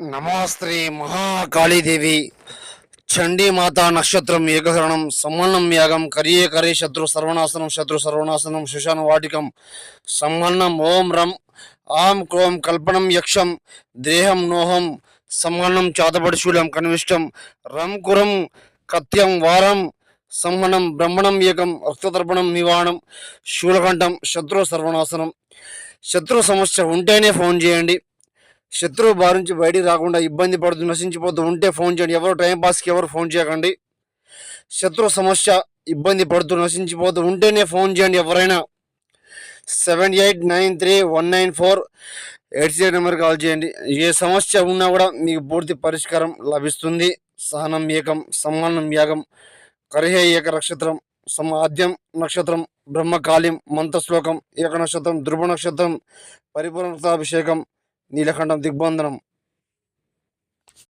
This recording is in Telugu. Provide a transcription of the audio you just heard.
నమోస్త్రీ మహాకాళీదేవి. చండీమాత నక్షత్రం ఏకహరణం సమ్మన్నం యాగం కరియే కరే శత్రు సర్వనాశనం శత్రు సర్వనాశనం శుశాన వాటికం సమ్మన్నం ఓం రం ఆం క్రోం కల్పనం యక్షం దేహం నోహం సమ్మన్నం చాతపడిశూలం కనివిష్టం రం కురం కత్యం వారం సమ్మనం బ్రహ్మణం ఏకం రక్తతర్పణం నివాణం శూలకంఠం శత్రు సర్వనాశనం. శత్రు సమస్య ఉంటేనే ఫోన్ చేయండి. శత్రువు బారి నుంచి బయటికి రాకుండా ఇబ్బంది పడుతూ నశించిపోతూ ఉంటే ఫోన్ చేయండి. ఎవరు టైం పాస్కి ఎవరు ఫోన్ చేయకండి. శత్రు సమస్య ఇబ్బంది పడుతూ నశించిపోతూ ఉంటేనే ఫోన్ చేయండి ఎవరైనా. Seven eight nine three one nine four eight zero number call చేయండి. ఏ సమస్య ఉన్నా కూడా మీకు పూర్తి పరిష్కారం లభిస్తుంది. సహనం ఏకం సమ్మానం యాగం కరిహే ఏక నక్షత్రం సమాద్యం నక్షత్రం బ్రహ్మకాళిం మంత్రశ్లోకం ఏక నక్షత్రం ధ్రువ నక్షత్రం పరిపూర్ణతాభిషేకం నీలకంఠం దిగ్బంధనం.